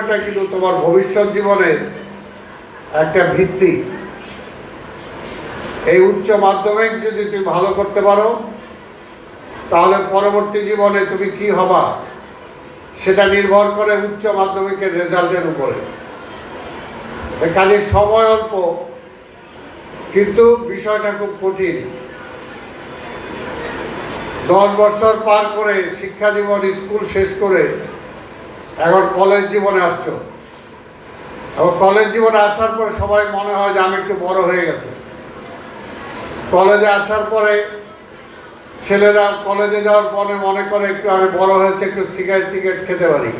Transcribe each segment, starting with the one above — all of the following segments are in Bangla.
সময়টা কিন্তু তোমার ভবিষ্যৎ জীবনের একটা ভিত্তি। এই উচ্চ মাধ্যমিক যদি তুমি ভালো করতে পারো, তাহলে পরবর্তী জীবনে তুমি কি হবা, সেটা নির্ভর করে উচ্চ মাধ্যমিকের রেজাল্টের উপরে। কাজে সময় অল্প, কিন্তু বিষয়টা খুব কঠিন। দশ বছর পার করে শিক্ষা জীবন স্কুল শেষ করে এখন কলেজ জীবনে আসছো। এবং কলেজ জীবনে আসার পরে সবাই মনে হয় যে আমি একটু বড় হয়ে গেছে। কলেজে আসার পরে ছেলেরা কলেজে যাওয়ার পরে মনে করে একটু আমি বড় হয়েছে, একটু সিগারেট টিকেট খেতে পারি।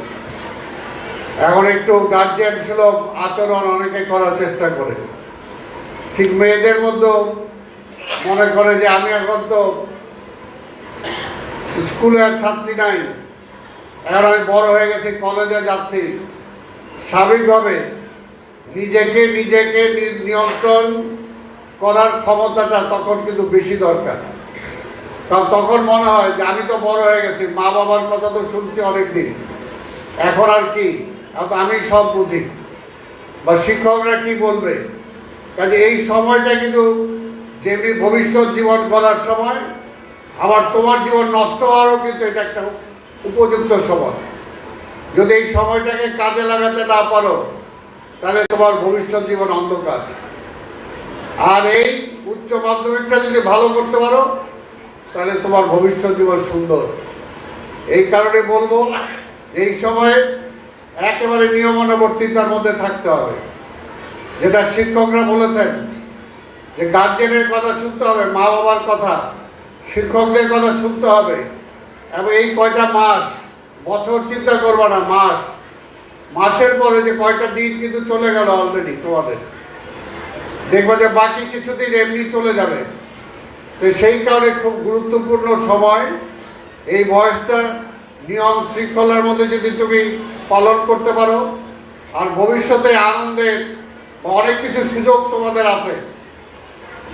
এখন একটু গার্জিয়ান সুলভ আচরণ অনেকে করার চেষ্টা করে। ঠিক মেয়েদের মধ্যেও মনে করে যে আমি এখন তো স্কুলে আর ছাত্রী নাই। আমি বড় হয়ে গেছি, কলেজে যাচ্ছি। স্বাভাবিকভাবে নিজেকে নিজেকে নিয়ন্ত্রণ করার ক্ষমতাটা তখন কিন্তু বেশি দরকার। কারণ তখন মনে হয় যে আমি তো বড় হয়ে গেছি, মা বাবার কথা তো শুনছি অনেকদিন। এখন আর কি? তো আমি সব বুঝি। বা শিক্ষকরা কি বলবে? কাজে এই সময়টা কিন্তু যেমনি ভবিষ্যৎ জীবন গড়ার সময়, আবার তোমার জীবন নষ্ট হওয়ারও কিন্তু এটা একটা উপযুক্ত সময়। যদি এই সময়টাকে কাজে লাগাতে না পারো, তাহলে তোমার ভবিষ্যৎ জীবন অন্ধকার। আর এই উচ্চ মাধ্যমিকটা যদি ভালো করতে পারো, তাহলে তোমার ভবিষ্যৎ জীবন সুন্দর। এই কারণে বলব, এই সময়ে একেবারে নিয়মানুবর্তিতার মধ্যে থাকতে হবে। যেটা শিক্ষকরা বলেছেন, যে গার্জেনের কথা শুনতে হবে মা বাবার কথা, শিক্ষকদের কথা শুনতে হবে। এবং এই কয়টা মাস, বছর চিন্তা করবে না, মাস। মাসের পরে যে কয়টা দিন কিন্তু চলে গেল অলরেডি তোমাদের। দেখবে যে বাকি কিছুদিন এমনি চলে যাবে। তো সেই কারণে খুব গুরুত্বপূর্ণ সময়। এই বয়সটা নিয়ম শৃঙ্খলার মধ্যে যদি তুমি পালন করতে পারো, আর ভবিষ্যতে আনন্দের অনেক কিছু সুযোগ তোমাদের আছে।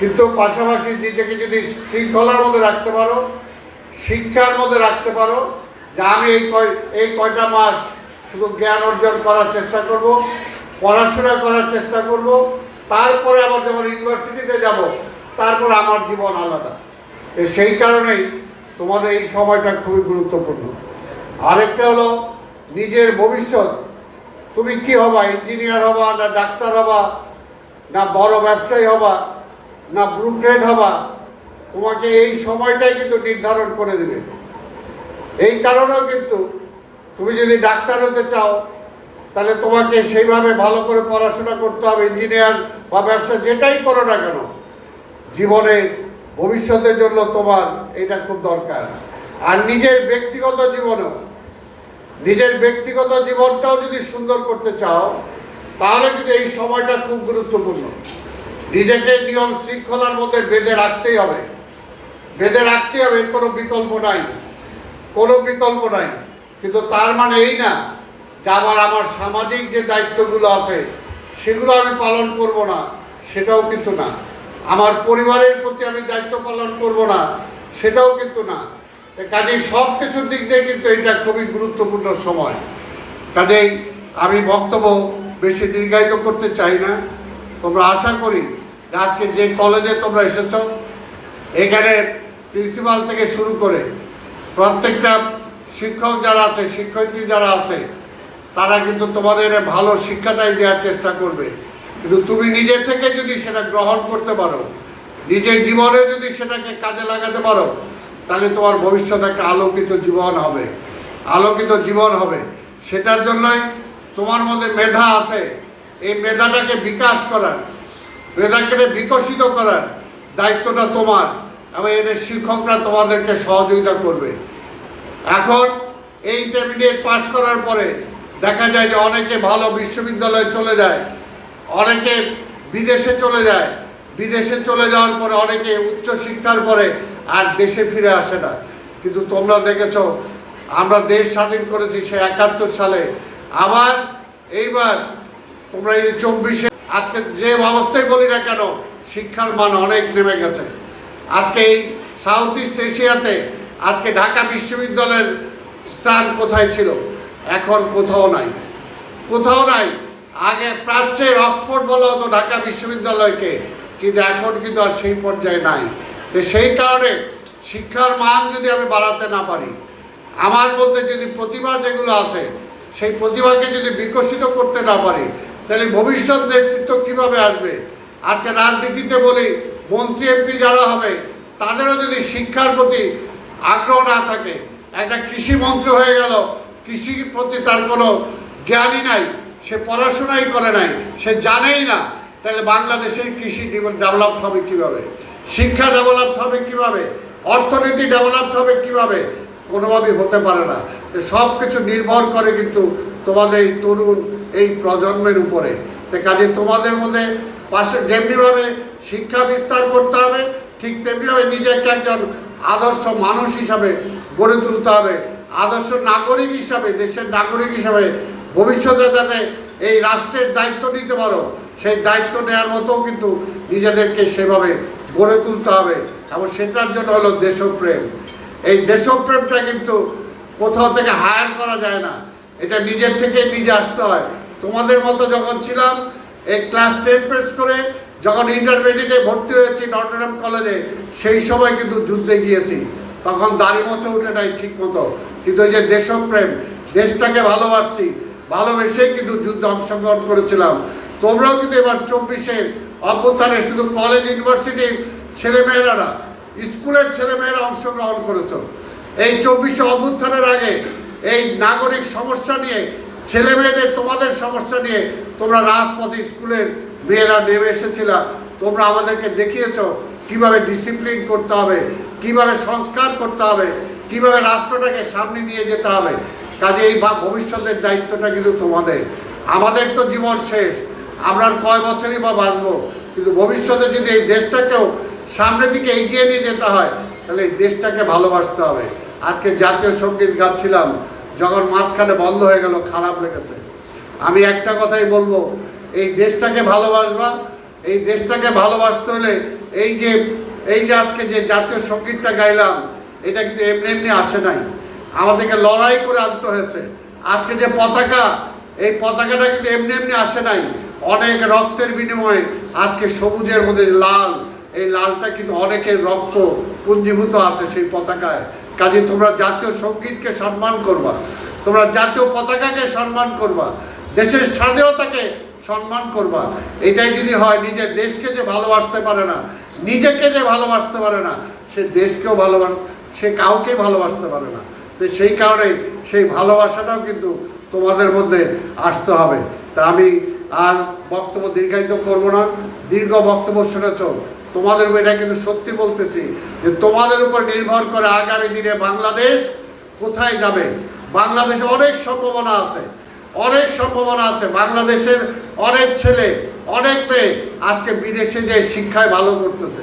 কিন্তু পাশাপাশি নিজেকে যদি শৃঙ্খলার মধ্যে রাখতে পারো শিক্ষার মধ্যে রাখতে পারো, যে আমি এই কয়, এই কয়টা মাস শুধু জ্ঞান অর্জন করার চেষ্টা করব, পড়াশোনা করার চেষ্টা করব, তারপরে আবার যখন ইউনিভার্সিটিতে যাব, তারপরে আমার জীবন আলাদা। তো সেই কারণেই তোমাদের এই সময়টা খুবই গুরুত্বপূর্ণ। আরেকটা হলো, নিজের ভবিষ্যৎ, তুমি কি হবা, ইঞ্জিনিয়ার হবা, না ডাক্তার হবা, না বড় ব্যবসায়ী হবা, না ব্রুকেট হবা তোমাকে এই সময়টাই কিন্তু নির্ধারণ করে দেবে। এই কারণেও কিন্তু তুমি যদি ডাক্তার হতে চাও, তাহলে তোমাকে সেইভাবে ভালো করে পড়াশোনা করতে হবে, ইঞ্জিনিয়ার বা ব্যবসা যেটাই করো না কেন, জীবনে ভবিষ্যতের জন্য তোমার এটা খুব দরকার। আর নিজের ব্যক্তিগত জীবনেও, নিজের ব্যক্তিগত জীবনটাও যদি সুন্দর করতে চাও, তাহলে কিন্তু এই সময়টা খুব গুরুত্বপূর্ণ। নিজেকে নিয়ম শৃঙ্খলার মধ্যে বেঁধে রাখতেই হবে। বেঁধে রাখতেই হবে, এর কোনো বিকল্প নাই। কোনো বিকল্প নাই। কিন্তু তার মানে এই না যে আবার আমার সামাজিক যে দায়িত্বগুলো আছে, সেগুলো আমি পালন করব না, সেটাও কিন্তু না। আমার পরিবারের প্রতি আমি দায়িত্ব পালন করব না, সেটাও কিন্তু না। কাজেই সব কিছুর দিক দিয়ে কিন্তু এটা খুবই গুরুত্বপূর্ণ সময়। কাজেই আমি বক্তব্য বেশি দীর্ঘায়িত করতে চাই না। তোমরা আশা করি আজকে যে কলেজে তোমরা এসেছ, এখানে প্রিন্সিপাল থেকে শুরু করে প্রত্যেকটা শিক্ষক যারা আছে, শিক্ষয়িত্রী যারা আছে, তারা কিন্তু তোমাদের ভালো শিক্ষাটাই দেওয়ার চেষ্টা করবে। কিন্তু তুমি নিজে থেকে যদি সেটা গ্রহণ করতে পারো, নিজের জীবনে যদি সেটাকে কাজে লাগাতে পারো, তাহলে তোমার ভবিষ্যৎ একটা আলোকিত জীবন হবে। আলোকিত জীবন হবে। সেটার জন্যই তোমার মধ্যে মেধা আছে। এই মেধাটাকে বিকাশ করার মেধাকে বিকশিত করার দায়িত্বটা তোমার। এবং এদের শিক্ষকরা তোমাদেরকে সহযোগিতা করবে। এখন এই ইন্টারমিডিয়েট পাস করার পরে দেখা যায় যে অনেকে ভালো বিশ্ববিদ্যালয়ে চলে যায়, অনেকে বিদেশে চলে যায়। বিদেশে চলে যাওয়ার পরে অনেকে উচ্চ শিক্ষার পরে আর দেশে ফিরে আসে না। কিন্তু তোমরা দেখেছ, আমরা দেশ স্বাধীন করেছি সে একাত্তর সালে। আবার এইবার তোমরা এই চব্বিশে, আজকে যে অবস্থায় বলি না কেন, শিক্ষার মান অনেক নেমে গেছে। আজকে এই সাউথ ইস্ট এশিয়াতে আজকে ঢাকা বিশ্ববিদ্যালয়ের স্থান কোথায় ছিল? এখন কোথাও নাই। কোথাও নাই। আগে প্রাচ্যের অক্সফোর্ড বলা হতো ঢাকা বিশ্ববিদ্যালয়কে, কিন্তু এখন কিন্তু আর সেই পর্যায়ে নাই। তো সেই কারণে শিক্ষার মান যদি আমি বাড়াতে না পারি, আমার মধ্যে যদি প্রতিভা যেগুলো আছে, সেই প্রতিভাকে যদি বিকশিত করতে না পারি, তাহলে ভবিষ্যৎ নেতৃত্ব কীভাবে আসবে? আজকে রাজনীতিতে বলি মন্ত্রী এমপি যারা হবে, তাদেরও যদি শিক্ষার প্রতি আগ্রহ না থাকে, একটা কৃষি মন্ত্রী হয়ে গেল কৃষির প্রতি তার কোনো জ্ঞানই নাই, সে পড়াশোনাই করে নাই, সে জানেই না, তাহলে বাংলাদেশের কৃষি ডেভেলপ হবে কীভাবে? শিক্ষা ডেভেলপ হবে কীভাবে? অর্থনীতি ডেভেলপ হবে কীভাবে? কোনোভাবেই হতে পারে না। সব কিছু নির্ভর করে কিন্তু তোমাদের এই তরুণ, এই প্রজন্মের উপরে। তো কাজে তোমাদের মধ্যে পাশে, যেমনিভাবে শিক্ষা বিস্তার করতে হবে, ঠিক তেমনিভাবে নিজেকে একজন আদর্শ মানুষ হিসাবে গড়ে তুলতে হবে, আদর্শ নাগরিক হিসাবে, দেশের নাগরিক হিসাবে ভবিষ্যতে যাতে এই রাষ্ট্রের দায়িত্ব নিতে পারো, সেই দায়িত্ব নেওয়ার মতো কিন্তু নিজেদেরকে সেভাবে গড়ে তুলতে হবে। এবং সেটার জন্য হলো দেশপ্রেম। এই দেশপ্রেমটা কিন্তু কোথাও থেকে হায়ার করা যায় না। এটা নিজের থেকে নিজে আসতে হয়। তোমাদের মতো যখন ছিলাম, এই ক্লাস টেন পেস করে যখন ইন্টারমিডিয়েটে ভর্তি হয়েছি নটরডেম কলেজে সেই সময় কিন্তু যুদ্ধে গিয়েছি। তখন দাড়ি মোছে উঠে নাই ঠিক মতো। কিন্তু ওই যে দেশপ্রেম, দেশটাকে ভালোবাসছি ভালোবেসেই কিন্তু যুদ্ধে অংশগ্রহণ করেছিলাম। তোমরাও কিন্তু এবার চব্বিশের অভ্যুত্থানে শুধু কলেজ ইউনিভার্সিটির ছেলেমেয়েরা না স্কুলের ছেলেমেয়েরা অংশগ্রহণ করেছ। এই চব্বিশে অভ্যুত্থানের আগে এই নাগরিক সমস্যা নিয়ে, ছেলেমেয়েদের তোমাদের সমস্যা নিয়ে তোমরা রাজপথে স্কুলের মেয়েরা নেমে এসেছিলা। তোমরা আমাদেরকে দেখিয়েছো কীভাবে ডিসিপ্লিন করতে হবে, কীভাবে সংস্কার করতে হবে, কীভাবে রাষ্ট্রটাকে সামনে নিয়ে যেতে হবে। কাজে এই ভবিষ্যতের দায়িত্বটা কিন্তু তোমাদের। আমাদের তো জীবন শেষ। আমরা কয় বছরই বা বাঁচবো? কিন্তু ভবিষ্যতে যদি এই দেশটাকেও সামনের দিকে এগিয়ে নিয়ে যেতে হয়, তাহলে এই দেশটাকে ভালোবাসতে হবে। আজকে জাতীয় সংগীত গাচ্ছিলাম, যখন মাঝখানে বন্ধ হয়ে গেল, খারাপ লেগেছে। আমি একটা কথাই বলব এই দেশটাকে ভালোবাসবা, এই দেশটাকে ভালোবাসতে হলে এই যে এই যে আজকে যে জাতীয় সঙ্গীতটা গাইলাম, এটা কিন্তু এমনি এমনি আসে নাই। আমাদেরকে লড়াই করে আনতে হয়েছে। আজকে যে পতাকা, এই পতাকাটা কিন্তু এমনি এমনি আসে নাই। অনেক রক্তের বিনিময়ে আজকে সবুজের মধ্যে লাল, এই লালটা কিন্তু অনেকের রক্ত পুঞ্জীভূত আছে সেই পতাকায়। কাজে তোমরা জাতীয় সঙ্গীতকে সম্মান করবা, তোমরা জাতীয় পতাকাকে সম্মান করবা, দেশের স্বাধীনতাকে সম্মান করবা। এটাই যদি হয়, নিজের দেশকে যে ভালোবাসতে পারে না, নিজেকে যে ভালোবাসতে পারে না, সে দেশকেও ভালোবাস সে কাউকে ভালোবাসতে পারে না। তো সেই কারণে সেই ভালোবাসাটাও কিন্তু তোমাদের মধ্যে আসতে হবে। তা আমি আর বক্তব্য দীর্ঘায়িত করব না। দীর্ঘ বক্তব্য শুনেছ। তোমাদের এটা কিন্তু সত্যি বলতেছি যে তোমাদের উপর নির্ভর করে আগামী দিনে বাংলাদেশ কোথায় যাবে? বাংলাদেশে অনেক সম্ভাবনা আছে। অনেক সম্ভাবনা আছে। বাংলাদেশের অনেক ছেলে, অনেক মেয়ে আজকে বিদেশে যে শিক্ষায় ভালো করতেছে,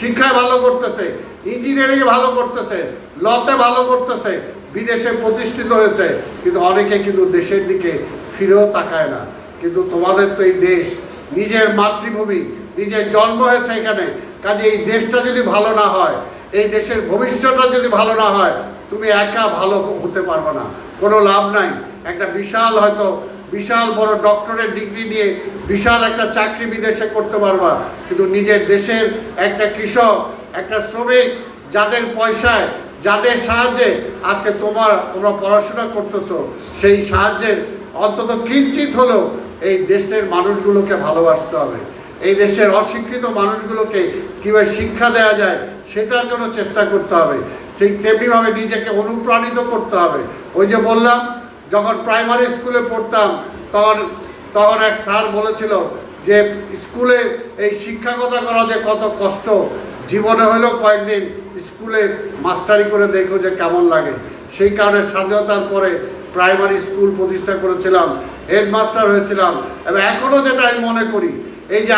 শিক্ষায় ভালো করতেছে ইঞ্জিনিয়ারিং ভালো করতেছে লতে ভালো করতেছে, বিদেশে প্রতিষ্ঠিত হয়েছে, কিন্তু অনেকে কিন্তু দেশের দিকে ফিরেও তাকায় না। কিন্তু তোমাদের তো এই দেশ, নিজের মাতৃভূমি, নিজের জন্ম হয়েছে এখানে, কাজে এই দেশটা যদি ভালো না হয়, এই দেশের ভবিষ্যৎটা যদি ভালো না হয়, তুমি একা ভালো হতে পারবে না। কোনো লাভ নাই। একটা বিশাল হয়তো, বিশাল বড় ডক্টরের ডিগ্রি নিয়ে বিশাল একটা চাকরি বিদেশে করতে পারবা। কিন্তু নিজের দেশের একটা কৃষক, একটা শ্রমিক, যাদের পয়সায়, যাদের সাহায্যে আজকে তোমার, তোমরা পড়াশোনা করতেছো, সেই সাহায্যের অন্তত কিঞ্চিত হলেও এই দেশের মানুষগুলোকে ভালোবাসতে হবে। এই দেশের অশিক্ষিত মানুষগুলোকে কীভাবে শিক্ষা দেওয়া যায়, সেটার জন্য চেষ্টা করতে হবে। ঠিক তেমনিভাবে নিজেকে অনুপ্রাণিত করতে হবে। ওই যে বললাম, যখন প্রাইমারি স্কুলে পড়তাম, তখন তখন এক স্যার বলেছিল যে স্কুলে এই শিক্ষকতা করা যে কত কষ্ট, জীবনে হলেও কয়েকদিন স্কুলে মাস্টারি করে দেখো যে কেমন লাগে। সেই কারণে স্বাধীনতার পরে প্রাইমারি স্কুল প্রতিষ্ঠা করেছিলাম হেডমাস্টার হয়েছিলাম। এবং এখনও যেটা আমি মনে করি, এই যে